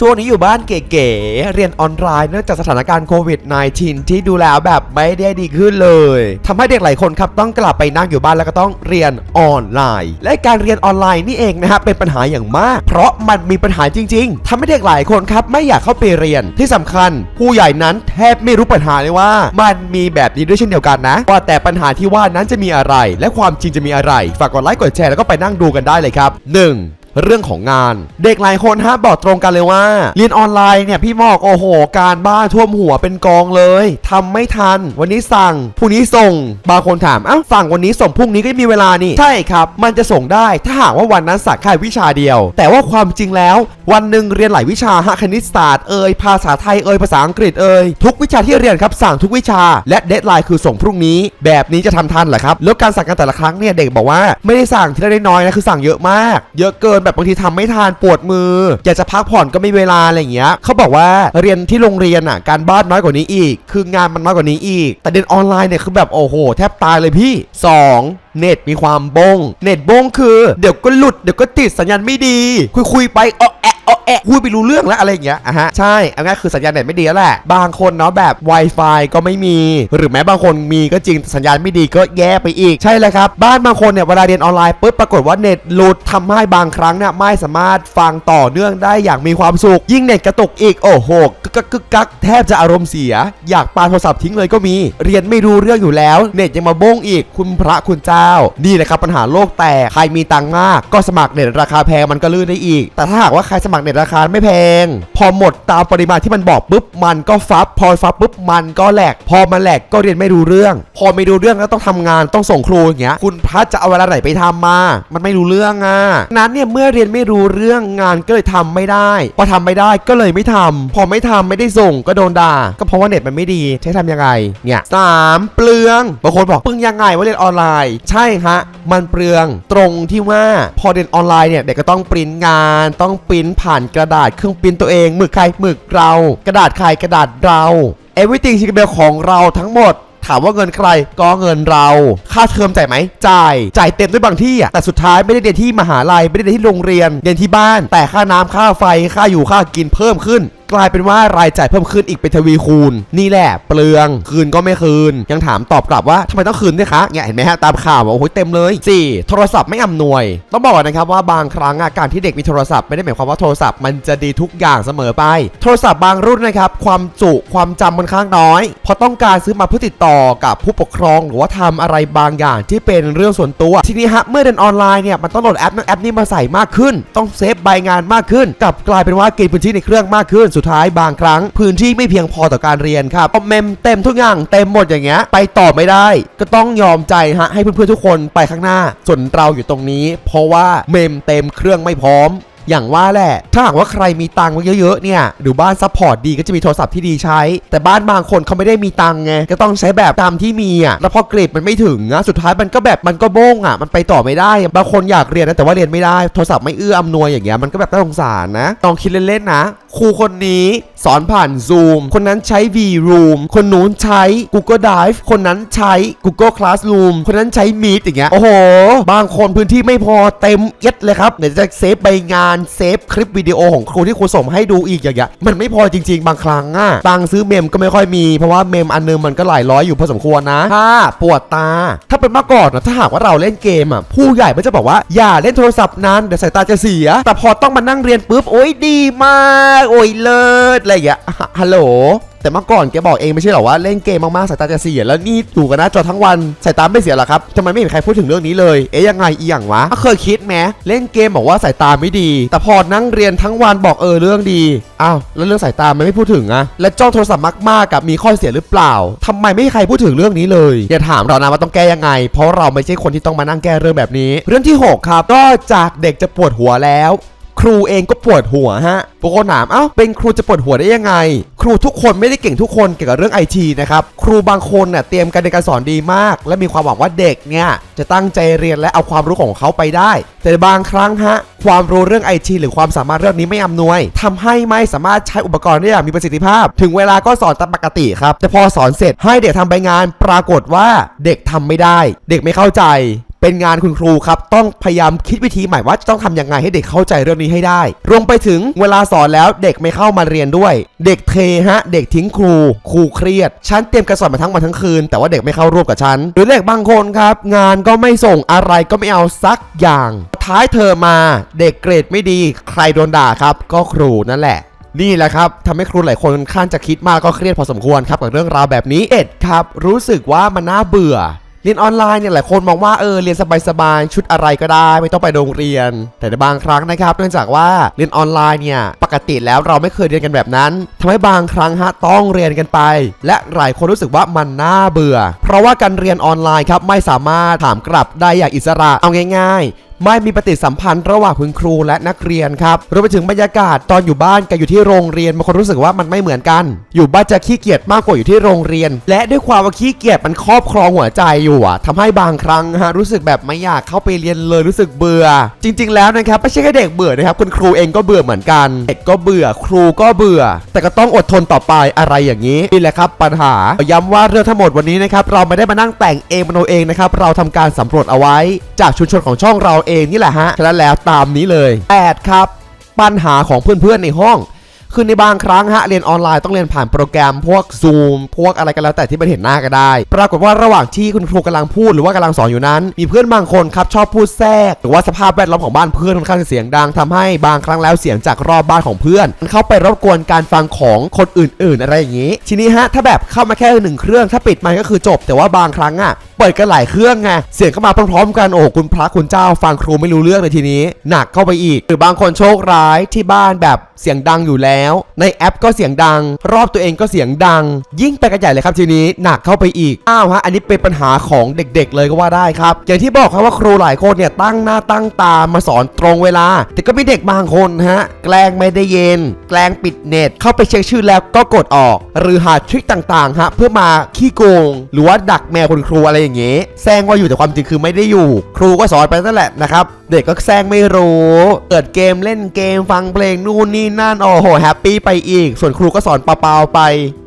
ช่วงนี้อยู่บ้านเก๋ๆ เรียนออนไลน์เนื่องจากสถานการณ์โควิด -19 ที่ดูแล้วแบบไม่ได้ดีขึ้นเลยทำให้เด็กหลายคนครับต้องกลับไปนั่งอยู่บ้านแล้วก็ต้องเรียนออนไลน์ และการเรียนออนไลน์นี่เองนะฮะเป็นปัญหาอย่างมาก เพราะมันมีปัญหาจริง ๆทำให้เด็กหลายคนครับไม่อยากเข้าไปเรียนที่สำคัญ ผู้ใหญ่นั้นแทบไม่รู้ปัญหาเลยว่า มันมีแบบนี้ด้วยเช่นเดียวกันนะ ว่าแต่ปัญหาที่ว่านั้นจะมีอะไร และความจริงจะมีอะไร ฝากกดไลค์กดแชร์แล้วก็ไปนั่งดูกันได้เลยครับ 1. เรื่องของงาน เด็กหลายคนฮะบอกตรงกันเลยว่า เรียนออนไลน์เนี่ยพี่หมอกโอ้โห การบ้านท่วมหัวเป็นกองเลยทำไม่ทัน วันนี้สั่งพรุ่งนี้ส่ง บางคนถามอ้าสั่งวันนี้ส่งพรุ่งนี้ก็มีเวลานี่ใช่ครับมันจะส่งได้ถ้าหากว่าวันนั้นสักแค่วิชาเดียว แต่ว่าความจริงแล้ว วันหนึ่งเรียนหลายวิชาฮะคณิตศาสตร์เอ่ยภาษาไทยเอ่ยภาษาอังกฤษเอ่ยทุกวิชาที่เรียนครับสั่งทุกวิชา และเดทไลน์คือส่งพรุ่งนี้ แบบนี้จะทำทันเหรอครับแล้วการสั่งกันแต่ละครั้งเนี่ยเด็กบอกว่าไม่ได้สั่งทีละน้อยนะคือสั่งเยอะมาก เยอะเกินแบบบางทีทำไม่ทานปวดมือ อยากจะพักผ่อนก็ไม่เวลาอะไรอย่างเงี้ยเขาบอกว่าเรียนที่โรงเรียนอะการบ้านน้อยกว่านี้อีก คืองานมันน้อยกว่านี้อีก แต่เรียนออนไลน์เนี่ยคือแบบโอ้โห แทบตายเลยพี่ 2. เน็ตมีความบง เน็ตบงคือ เดี๋ยวก็หลุด เดี๋ยวก็ติดสัญญาณไม่ดี คุยคุยไปเออแอะ เออแอะคุยไปรู้เรื่องแล้วอะไรอย่างเงี้ยอะฮะใช่เอาง่ายคือสัญญาณเน็ตไม่ดีแล้วแหละ บางคนเนาะแบบ Wi-Fi ก็ไม่มี หรือแม้บางคนมีก็จริงแต่สัญญาณไม่ดีก็แย่ไปอีกใช่เลยครับบ้านบางคนเนี่ยเวลาเรียนออนไลน์ปุ๊บปรากฏว่าเน็ตหลุดทำให้บางครั้งเนี่ยไม่สามารถฟังต่อเนื่องได้อย่างมีความสุข ยิ่งเน็ตกระตุกอีกโอ้โหกึกกักกึกกักแทบจะอารมณ์เสีย อยากปาโทรศัพท์ทิ้งเลยก็มี เรียนไม่รู้เรื่องอยู่แล้ว เน็ตยังมาบ้งอีกคุณพระคุณเจ้า นี่แหละครับปัญหาโลกแตกใครมีตังค์มาก ก็สมัครเน็ตราคาแพงมันก็ลื่นได้อีก แต่ถ้าหากว่าใครสมัครเน็ตราคาไม่แพง พอหมดตามปริมาณที่มันบอกปุ๊บมันก็ฟับ พอฟับปุ๊บมันก็แหลก พอมันแหลกก็เรียนไม่รู้เรื่อง พอไม่รู้เรื่องก็ต้องทำงานต้องส่งครูอย่างเงี้ยคุณพระจะเอาเวลาไหนไปทำมา มันไม่รู้เรื่องอะนั้นเนี่ยเมื่อเรียนไม่รู้เรื่องงานก็เลยทำไม่ได้ พอทำไม่ได้ก็เลยไม่ทำพอไม่ทำไม่ได้ส่งก็โดนด่าก็เพราะว่าเน็ตมันไม่ดีใช้ทำยังไงเนี่ยสามเปลืองบางคนบอกเปลืองยังไงว่าเรียนออนไลน์ ใช่ฮะ มันเปลืองตรงที่ว่าพอเรียนออนไลน์เนี่ยเด็กก็ต้องปริ้นงาน ต้องปริ้นผ่านกระดาษเครื่องปริ้นตัวเองหมึกใครหมึกเรา กระดาษใครกระดาษเรา everything ชิคเบลของเราทั้งหมดถามว่าเงินใครก็เงินเรา ค่าเทอมจ่ายไหมจ่าย จ่ายเต็มด้วยบางที่อะแต่สุดท้ายไม่ได้เรียนที่มหาลัยไม่ได้เรียนที่โรงเรียนเรียนที่บ้าน แต่ค่าน้ำค่าไฟค่าอยู่ค่ากินเพิ่มขึ้นกลายเป็นว่ารายจ่ายเพิ่มขึ้นอีกเป็นทวีคูณ นี่แหละ เปลืองคืนก็ไม่คืน ยังถามตอบกลับว่าทำไมต้องคืนด้วยคะเนี่ยเห็นไหมฮะตามข่าวว่าโอ้โหเต็มเลย 4. โทรศัพท์ไม่อำนวย ต้องบอกนะครับว่าบางครั้งอาการที่เด็กมีโทรศัพท์ไม่ได้หมายความว่าโทรศัพท์มันจะดีทุกอย่างเสมอไป โทรศัพท์บางรุ่นนะครับความจุความจำมันข้างน้อยพราะต้องการซื้อมาเพื่อติดต่อกับผู้ปกครองหรือว่าทำอะไรบางอย่างที่เป็นเรื่องส่วนตัว ทีนี้ฮะเมื่อเรียนออนไลน์เนี่ยมันต้องโหลดแอปนั้นแอปนี้มาใส่มากขึ้น ต้องเซฟใบงานมากขึ้นกลับกลายเป็นว่ากินพื้นที่ในเครื่องมากขึ้นสุดท้ายบางครั้ง พื้นที่ไม่เพียงพอต่อการเรียนครับพอเมมเต็มทุกอย่างเต็มหมดอย่างเงี้ยไปต่อไม่ได้ ก็ต้องยอมใจฮะให้เพื่อนๆทุกคนไปข้างหน้า ส่วนเราอยู่ตรงนี้ เพราะว่าเมมเต็มเครื่องไม่พร้อม อย่างว่าแหละ ถ้าหากว่าใครมีตังค์เยอะๆเนี่ยหรือบ้านซัพพอร์ตดีก็จะมีโทรศัพท์ที่ดีใช้ แต่บ้านบางคนเขาไม่ได้มีตังค์ไงก็ต้องใช้แบบตามที่มีอะแล้วพอเกรดมันไม่ถึงอะสุดท้ายมันก็แบบมันก็โบ้งอะมันไปต่อไม่ได้บางคนอยากเรียนนะแต่ว่าเรียนไม่ได้โทรศัพท์ไม่เอื้ออำนวยอย่างเงี้ยมันก็แบบน่าสงสารนะลองคิดเล่นๆนะครูคนนี้สอนผ่าน Zoom คนนั้นใช้ V Room คนนู้นใช้ Google Drive คนนั้นใช้ Google Classroom คนนั้นใช้ Meet อย่างเงี้ยโอ้โห บางคนพื้นที่ไม่พอเต็มเอีย็ดเลยครับเดี๋ยวจะเซฟใบงานเซฟคลิปวิดีโอของครูที่ครูส่งมาให้ดูอีกอย่างเงี้ยมันไม่พอจริง ๆ บางครั้งอะตังค์ซื้อเมมก็ไม่ค่อยมีเพราะว่าเมมอันนึงมันก็หลายร้อยอยู่พอสมควรนะถ้าปวดตา ถ้าเป็นเมื่อก่อนนะถ้าหากว่าเราเล่นเกมอะผู้ใหญ่มันจะบอกว่าอย่าเล่นโทรศัพท์นานเดี๋ยวสายตาจะเสีย แต่พอต้องมานั่งเรียนปุ๊บโอ้ยดีมาก โอ้ยเลิศอะไรอย่างเงี้ยฮะฮัลโหล แต่เมื่อก่อนแกบอกเองไม่ใช่เหรอว่าเล่นเกมมากๆสายตาจะเสีย แล้วนี่อยู่กันน้าจอทั้งวันสายตาไม่เสียหรอครับทำไมไม่มีใครพูดถึงเรื่องนี้เลย เอ๊ยยังไงอีหยังวะเคยคิดไหมเล่นเกมบอกว่าสายตาไม่ดี แต่พอนั่งเรียนทั้งวันบอกเออเรื่องดีอ้าวแล้วเรื่องสายตามันไม่พูดถึงอะและจ้องโทรศัพท์มากๆกับมีข้อเสียหรือเปล่าทำไมไม่มีใครพูดถึงเรื่องนี้เลยอย่าถามเรานะว่าต้องแก้ยังไง เพราะเราไม่ใช่คนที่ต้องมานั่งแก้เรื่องแบบนี้ เรื่องที่หกครับก็จากเด็กจะปวดหัวแล้ว ครูเองก็ปวดหัวฮะบางคนถามเอ้าเป็นครูจะปวดหัวได้ยังไง ครูทุกคนไม่ได้เก่งทุกคนเกี่ยวกับเรื่องไอทีนะครับครูบางคนเนี่ยเตรียมการในการสอนดีมาก และมีความหวังว่าเด็กเนี่ยจะตั้งใจเรียนและเอาความรู้ของเขาไปได้ แต่บางครั้งฮะความรู้เรื่องไอทีหรือความสามารถเรื่องนี้ไม่อำนวยทำให้ไม่สามารถใช้อุปกรณ์ได้อย่างมีประสิทธิภาพ ถึงเวลาก็สอนตามปกติครับแต่พอสอนเสร็จให้เด็กทำใบงานปรากฏว่าเด็กทำไม่ได้ เด็กไม่เข้าใจ เป็นงานคุณครูครับต้องพยายามคิดวิธีใหม่ว่าจะต้องทำยังไงให้เด็กเข้าใจเรื่องนี้ให้ได้ รวมไปถึงเวลาสอนแล้วเด็กไม่เข้ามาเรียนด้วย เด็กเทฮะ เด็กทิ้งครู ครูเครียด ฉันเตรียมการสอนมาทั้งวันทั้งคืน แต่ว่าเด็กไม่เข้าร่วมกับฉัน หรือเด็กบางคนครับ งานก็ไม่ส่งอะไรก็ไม่เอาสักอย่าง ท้ายเทอมาเด็กเกรดไม่ดี ใครโดนด่าครับ ก็ครูนั่นแหละนี่แหละครับทำให้ครูหลายคนค่อนข้างจะคิดมากก็เครียดพอสมควรครับกับเรื่องราวแบบนี้เอ็ดครับ รู้สึกว่ามันน่าเบื่อ เรียนออนไลน์เนี่ยหลายคนมองว่าเออเรียนสบายๆชุดอะไรก็ได้ ไม่ต้องไปโรงเรียน แต่ในบางครั้งนะครับเนื่องจากว่าเรียนออนไลน์เนี่ยปกติแล้วเราไม่เคยเรียนกันแบบนั้นทำให้บางครั้งฮะต้องเรียนกันไป และหลายคนรู้สึกว่ามันน่าเบื่อ เพราะว่าการเรียนออนไลน์ครับไม่สามารถถามกลับได้อย่างอิสระเอาง่าย ๆ ไม่มีปฏิสัมพันธ์ระหว่างคุณครูและนักเรียนครับรวมไปถึงบรรยากาศตอนอยู่บ้านกับอยู่ที่โรงเรียนบางคนรู้สึกว่ามันไม่เหมือนกัน อยู่บ้านจะขี้เกียจมากกว่าอยู่ที่โรงเรียน และด้วยความว่าขี้เกียจมันครอบครองหัวใจอยู่อะทำให้บางครั้งฮะรู้สึกแบบไม่อยากเข้าไปเรียนเลยรู้สึกเบื่อ จริง ๆ แล้วนะครับไม่ใช่แค่เด็กเบื่อนะครับคุณครูเองก็เบื่อเหมือนกันเด็กก็เบื่อครูก็เบื่อ แต่ก็ต้องอดทนต่อไปอะไรอย่างนี้นี่แหละครับ ปัญหาย้ำว่าเรื่องทั้งหมดวันนี้นะครับเราไม่ได้มานั่งแต่งเองมโนเองนะครับเราทำการสำรวจเอาไว้ จากชุมชนของช่องเราเองนี่แหละฮะฉะนั้นแล้วตามนี้เลย 8 ครับ ปัญหาของเพื่อนๆในห้อง คือในบางครั้งฮะเรียนออนไลน์ต้องเรียนผ่านโปรแกรมพวก Zoom พวกอะไรกันแล้วแต่ที่มันเห็นหน้าก็ได้ ปรากฏว่าระหว่างที่คุณครูกำลังพูดหรือว่ากำลังสอนอยู่นั้น มีเพื่อนบางคนครับชอบพูดแทรก หรือว่าสภาพแวดล้อมของบ้านเพื่อนค่อนข้างจะเสียงดังทำให้บางครั้งแล้วเสียงจากรอบบ้านของเพื่อนมันเข้าไปรบกวนการฟังของคนอื่น ๆ อะไรอย่างนี้ ทีนี้ฮะถ้าแบบเข้ามาแค่หนึ่งเครื่อง ถ้าปิดมค์ก็คือจบ แต่ว่าบางครั้งอะเปิดกันหลายเครื่องไงเสียงเข้ามาพร้อมๆกันโอ้คุณพระคุณเจ้าฟังครูไม่รู้เรื่องเลยทีนี้ หนักเข้าไปอีก หรือบางคนโชคร้ายที่บ้านแบบเสียงดังอยู่แล้วในแอปก็เสียงดัง รอบตัวเองก็เสียงดัง ยิ่งไปกันใหญ่เลยครับทีนี้หนักเข้าไปอีกอ้าวฮะอันนี้เป็นปัญหาของเด็ก ๆ เลยก็ว่าได้ครับ อย่างที่บอกครับว่าครูหลายคนเนี่ยตั้งหน้าตั้งตามาสอนตรงเวลา แต่ก็มีเด็กบางคนฮะแกล้งไม่ได้เย็น แกล้งปิดเน็ต เข้าไปเช็คชื่อแล้วก็กดออก หรือหาทริคต่างๆฮะเพื่อมาขี้โกง หรือว่าดักแมวคุณครูอะไรอย่างเงี้ยแซงว่าอยู่แต่ความจริงคือไม่ได้อยู่ ครูก็สอนไปนั่นแหละนะครับเด็กก็แซงไม่รู้เปิดเกมเล่นเกมฟังเพลงนู่นนี่นั่นโอ้โหแฮปปี้ไปอีก ส่วนครูก็สอนเปล่าๆไป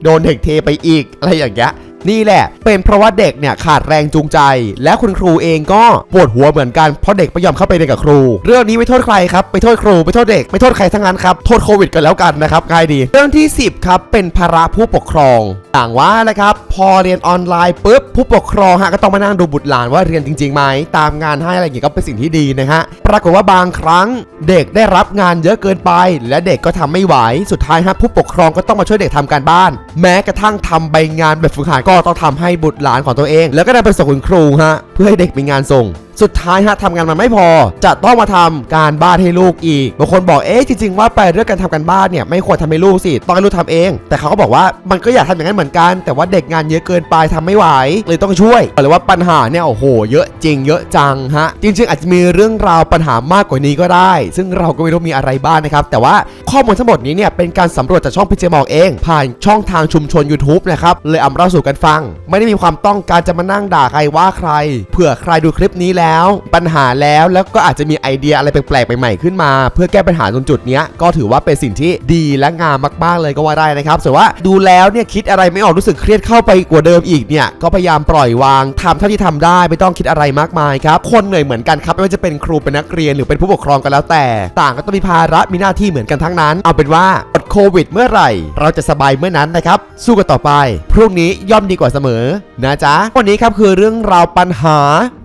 โดนเด็กเทไปอีก อะไรอย่างเงี้ย นี่แหละ เป็นเพราะว่าเด็กเนี่ยขาดแรงจูงใจ และคุณครูเองก็ปวดหัวเหมือนกันเพราะเด็กไม่ยอมเข้าไปเรียนกับครู เรื่องนี้ไม่โทษใครครับไปโทษครูไปโทษเด็กไม่โทษใครทั้งนั้นครับโทษโควิดกันแล้วกันนะครับง่ายดี เรื่องที่ 10ครับเป็นภาระผู้ปกครองอย่างว่านะครับพอเรียนออนไลน์ปุ๊บผู้ปกครองฮะก็ต้องมานั่งดูบุตรหลานว่าเรียนจริงๆไหมตามงานให้อะไรอย่างเงี้ยก็เป็นสิ่งที่ดีนะฮะปรากฏว่าบางครั้งเด็กได้รับงานเยอะเกินไป และเด็กก็ทำไม่ไหวสุดท้ายฮะผู้ปกครองก็ต้องมาช่วยเด็กทำการบ้าน แม้กระทั่งทำใบงานแบบฝึกหัดก็ต้องทำให้บุตรหลานของตัวเอง แล้วก็ได้ไปส่งคุณครูฮะเพื่อให้เด็กมีงานส่ง สุดท้ายฮะทำงานมันไม่พอ จะต้องมาทำการบ้านให้ลูกอีกบางคนบอกเอ๊ะจริงๆว่าไปเรื่องการทำการบ้านเนี่ยไม่ควรทำให้ลูกสิต้องให้ลูกทำเอง แต่เขาก็บอกว่ามันก็อยากทำอย่างนั้นเหมือนกัน แต่ว่าเด็กงานเยอะเกินไปทำไม่ไหวเลยต้องช่วยบอกเลยว่าปัญหาเนี่ยโอ้โห เยอะจริงเยอะจังฮะจริง ๆ อาจจะมีเรื่องราวปัญหามากกว่านี้ก็ได้ ซึ่งเราก็ไม่รู้มีอะไรบ้างนะครับแต่ว่าข้อมูลทั้งหมดนี้เนี่ยเป็นการสำรวจจากช่องพิจมองเอง ผ่านช่องทางชุมชน YouTube นะครับเลยเอามาเล่าสู่กันฟัง ไม่ได้มีความต้องการจะมานั่งด่าใครว่าใครเผื่อใครดูคลิปนี้แล้วปัญหาแล้วแล้วก็อาจจะมีไอเดียอะไรแปลกๆใหม่ๆขึ้นมา เพื่อแก้ปัญหาตรงจุดนี้ก็ถือว่าเป็นสิ่งที่ดีและงามมากๆเลยก็ว่าได้นะครับส่ว่าดูแล้วเนี่ยคิดอะไรไม่ออกรู้สึกเครียดเข้าไปกว่าเดิมอีกเนี่ยก็พยายามปล่อยวางทำเท่าที่ทำได้ไม่ต้องคิดอะไรมากมายครับคนเหนื่อยเหมือนกันครับไม่ว่าจะเป็นครูเป็นนักเรียนหรือเป็นผู้ปกครองกันแล้วแต่ ต่างก็ต้องมีภาระมีหน้าที่เหมือนกันทั้งนั้น เอาเป็นว่าหมดโควิด เมื่อไหร่ เราจะสบายเมื่อนั้นนะครับสู้กันต่อไปพรุ่งนี้ย่อมดีกว่าเสมอ นะจ๊ะ วันนี้ครับคือเรื่องราวปัญหา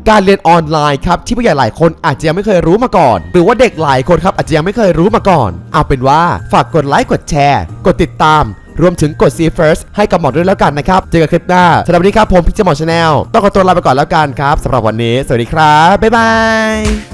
การเรียนออนไลน์ครับที่ผู้ใหญ่หลายคนอาจจะยังไม่เคยรู้มาก่อน หรือว่าเด็กหลายคนครับอาจจะยังไม่เคยรู้มาก่อน เอาเป็นว่าฝากกดไลค์กดแชร์ กดติดตาม รวมถึงกด See First ให้กับหมอด้วยแล้วกันนะครับ เจอกันคลิปหน้าสำหรับวันนี้ครับผมพิจิหมอชาแนลต้องขอตัวลาไปก่อนแล้วกันครับสำหรับวันนี้ สวัสดีครับบ๊ายบาย